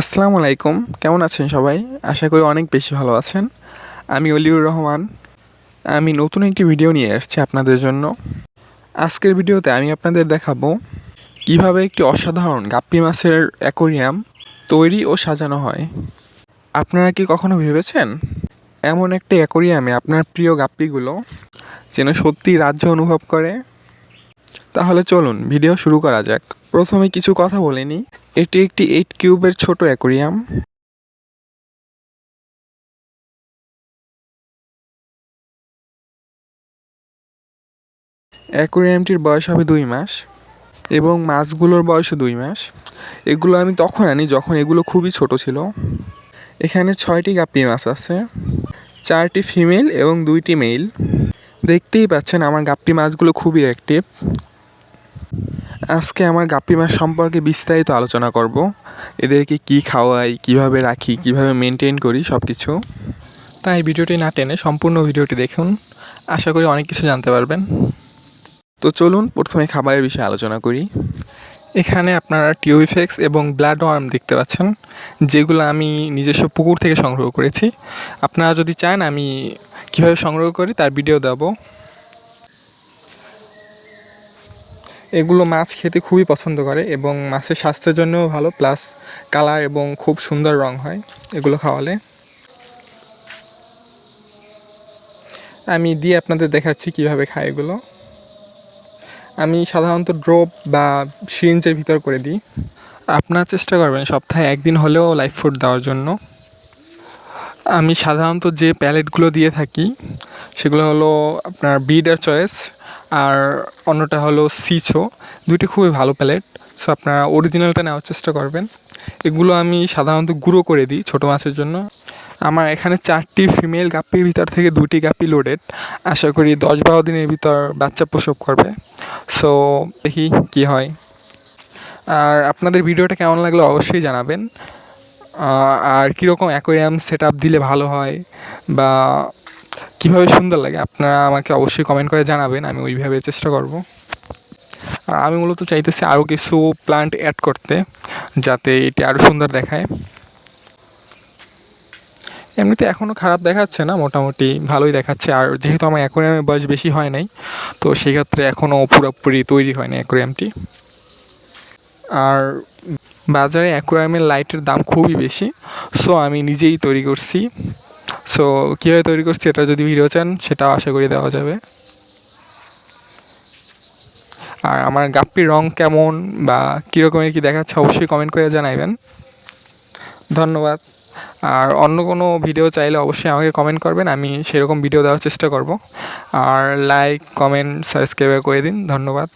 আসসালামু আলাইকুম। কেমন আছেন সবাই? আশা করি অনেক বেশি ভালো আছেন। আমি অলিউর রহমান। আমি নতুন একটি ভিডিও নিয়ে এসেছি আপনাদের জন্য। আজকের ভিডিওতে আমি আপনাদের দেখাবো কীভাবে একটি অসাধারণ গাপ্পি মাছের অ্যাকোরিয়াম তৈরি ও সাজানো হয়। আপনারা কি কখনো ভেবেছেন? এমন একটি অ্যাকোরিয়ামে আপনার প্রিয় গাপ্পিগুলো যেন সত্যি রাজ্য অনুভব করে? তাহলে চলুন, ভিডিও শুরু করা যাক। প্রথমে কিছু কথা বলে নিই এটি একটি এইট কিউবের ছোট অ্যাকোরিয়াম। অ্যাকোরিয়ামটির বয়স হবে দুই মাস এবং মাছগুলোর বয়সও দুই মাস। এগুলো আমি তখন আনি যখন এগুলো খুবই ছোট ছিল। এখানে ছয়টি গাপ্পি মাছ আছে, চারটি ফিমেল এবং দুইটি মেল দেখতেই পাচ্ছেন আমার গাপ্পি মাছগুলো খুবই অ্যাক্টিভ। আজকে আমার গাপ্পি মাছ সম্পর্কে বিস্তারিত আলোচনা করব। এদেরকে কি খাওয়াই, কীভাবে রাখি, কীভাবে মেনটেন করি সব কিছু তাই ভিডিওটি না টেনে সম্পূর্ণ ভিডিওটি দেখুন। আশা করি অনেক কিছু জানতে পারবেন। তো চলুন প্রথমে খাবারের বিষয়ে আলোচনা করি। এখানে আপনারা টিউবিফেক্স এবং ব্লাড ওয়ার্ম দেখতে পাচ্ছেন, যেগুলো আমি নিজস্ব পুকুর থেকে সংগ্রহ করেছি। আপনারা যদি চান আমি কীভাবে সংগ্রহ করি তার ভিডিও দেবো। এগুলো মাছ খেতে খুবই পছন্দ করে এবং মাছের স্বাস্থ্যের জন্যও ভালো প্লাস কালার এবং খুব সুন্দর রং হয় এগুলো খাওয়ালে। আমি দিয়ে আপনাদের দেখাচ্ছি কীভাবে খায় এগুলো। আমি সাধারণত ড্রপ বা সিরিঞ্জের ভিতর করে দিই। আপনারা চেষ্টা করবেন সপ্তাহে একদিন হলেও লাইফ ফুড দেওয়ার জন্য। আমি সাধারণত যে প্যালেটগুলো দিয়ে থাকি, সেগুলো হলো আপনার ব্রিডার চয়েস আর অন্যটা হলো সিছো দুইটি খুবই ভালো প্যালেট সো আপনারা অরিজিনালটা নেওয়ার চেষ্টা করবেন। এগুলো আমি সাধারণত গুঁড়ো করে দিই ছোটো মাছের জন্য। আমার এখানে চারটি ফিমেল গাপ্পির ভিতর থেকে দুটি গাপ্পি লোডেড আশা করি দশ বারো দিনের ভিতর বাচ্চা প্রসব করবে। সো দেখি কি হয়। আর আপনাদের ভিডিওটা কেমন লাগল অবশ্যই জানাবেন। আর কীরকম অ্যাকোয়ারিয়াম সেট দিলে ভালো হয়? বা কীভাবে সুন্দর লাগে? আপনারা আমাকে অবশ্যই কমেন্ট করে জানাবেন, আমি ওইভাবে চেষ্টা করব। আর আমি মূলত চাইতেছি আরও কিছু প্লান্ট অ্যাড করতে, যাতে এটি আরও সুন্দর দেখায়। এমনিতে এখনও খারাপ দেখাচ্ছে না, মোটামুটি ভালোই দেখাচ্ছে। আর যেহেতু আমার অ্যাকোরিয়ামের বয়স বেশি হয় নাই, তো সেক্ষেত্রে এখনও পুরোপুরি তৈরি হয়নি অ্যাকোরিয়ামটি আর বাজারে অ্যাকোরিয়ামের লাইটের দাম খুবই বেশি সো আমি নিজেই তৈরি করছি। সো কীভাবে তৈরি করছি এটা যদি ভিডিও চান, সেটা আশা করি দেওয়া যাবে। আর আমার গাপ্পির রং কেমন বা কীরকমের কী দেখাচ্ছে, অবশ্যই কমেন্ট করে জানাইবেন। ধন্যবাদ। আর অন্য কোনো ভিডিও চাইলে অবশ্যই আমাকে কমেন্ট করবেন, আমি সেরকম ভিডিও দেওয়ার চেষ্টা করব। আর লাইক কমেন্ট সাবস্ক্রাইব করে দিন। ধন্যবাদ।